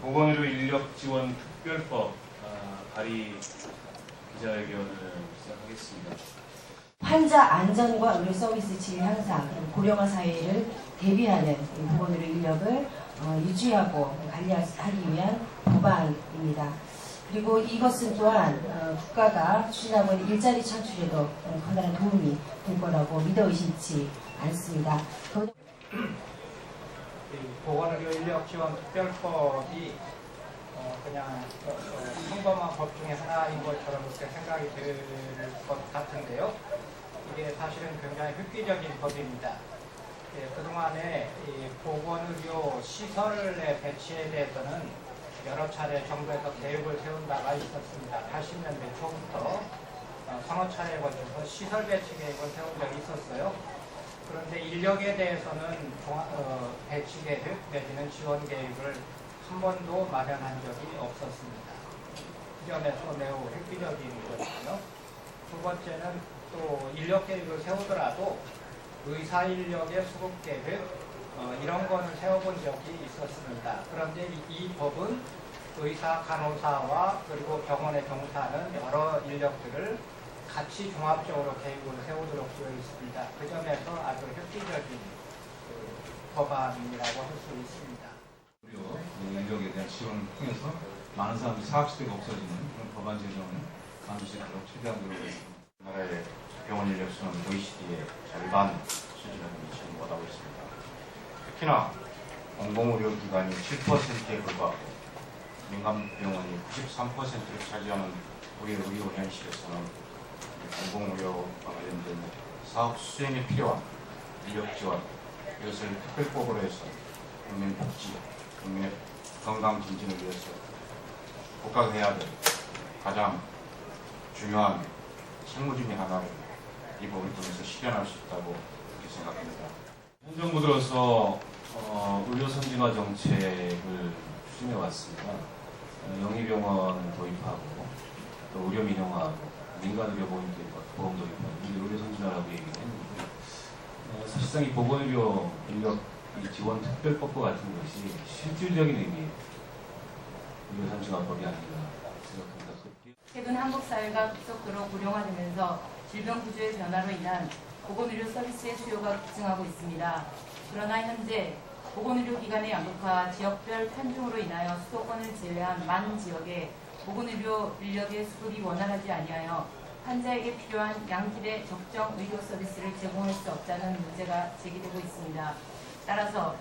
보건의료 인력 지원 특별법 아, 발의 기자회견을 시작하겠습니다. 환자 안전과 의료 서비스 질 향상, 고령화 사회를 대비하는 이 보건의료 인력을 어, 유지하고 관리하기 위한 법안입니다. 그리고 이것은 또한 어, 국가가 추진하고 있는 일자리 창출에도 어, 커다란 도움이 될 거라고 믿어 의심치 않습니다. 보건의료 인력 지원 특별법이 어, 그냥 어, 어, 평범한 법 중에 하나인 것처럼 그렇게 생각이 들 것 같은데요. 이게 사실은 굉장히 획기적인 법입니다. 예, 그동안에 이 보건의료 시설의 배치에 대해서는 여러 차례 정부에서 계획을 세운 바가 있었습니다. 80년대 초부터 어, 서너 차례에 걸쳐서 시설 배치 계획을 세운 적이 있었어요. 그런데 인력에 대해서는 어, 배치 계획 내지는 지원 계획을 한 번도 마련한 적이 없었습니다. 이 점에서 매우 획기적인 것이고요. 두 번째는 또 인력 계획을 세우더라도 의사 인력의 수급 계획 어, 이런 거는 세워본 적이 있었습니다. 그런데 이, 이 법은 의사, 간호사와 그리고 병원에 종사하는 여러 인력들을 같이 종합적으로 계획을 세우도록 되어 있습니다. 그 점에서 아주 획기적인 그 법안이라고 할 수 있습니다. 의료 인력에 대한 지원을 통해서 많은 사람들이 사학시대가 없어지는 그런 법안 제정을 만드시도록 최대한 노력하겠습니다. 우리나라의 병원 인력 수는 OECD의 절반 수준을 지금 못하고 있습니다. 특히나 공공의료기관이 7%에 불과하고 민간 병원이 93%를 차지하는 우리 의료 현실에서는 공공의료와 관련된 사업 수행에 필요한 인력 지원 이것을 특별법으로 해서 국민 복지, 국민의 건강 증진을 위해서 국가가 해야 될 가장 중요한 책무 중에 하나를 이 법을 통해서 실현할 수 있다고 그렇게 생각합니다. 현 정부 들어서 어, 의료 선진화 정책을 추진해 왔습니다. 어, 영리병원 도입하고 또 의료 민영화하고 민간 의료 보험 도입, 보험 도입하고 이게 의료 선진화라고 얘기를 했는데 어, 사실상 이 보건의료 인력 이 지원 특별법과 같은 것이 실질적인 의미의 의료 선진화법이 아닌가 생각합니다. 그 최근 한국 사회가 급속도로 고령화되면서 질병 구조의 변화로 인한 보건의료 서비스의 수요가 급증하고 있습니다. 그러나 현재 보건의료 기관의 양극화, 지역별 편중으로 인하여 수도권을 제외한 많은 지역에 보건의료 인력의 수급이 원활하지 아니하여 환자에게 필요한 양질의 적정 의료 서비스를 제공할 수 없다는 문제가 제기되고 있습니다. 따라서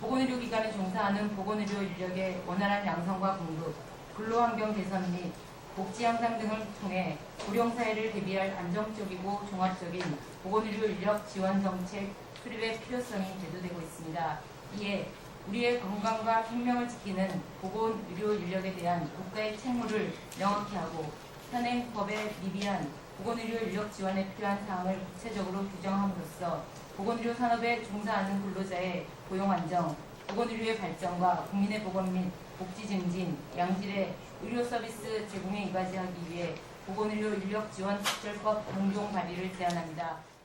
보건의료 기관에 종사하는 보건의료 인력의 원활한 양성과 공급, 근로환경 개선 및 복지 향상 등을 통해 고령사회를 대비할 안정적이고 종합적인 보건의료 인력 지원 정책 수립의 필요성이 대두되고 있습니다. 이에 우리의 건강과 생명을 지키는 보건 의료 인력에 대한 국가의 책무를 명확히 하고 현행 법에 미비한 보건의료 인력 지원에 필요한 사항을 구체적으로 규정함으로써 보건의료 산업에 종사하는 근로자의 고용 안정, 보건의료의 발전과 국민의 보건 및 복지 증진, 양질의 의료 서비스 제공에 이바지하기 위해 보건의료 인력 지원 특별법 공동 발의를 제안합니다.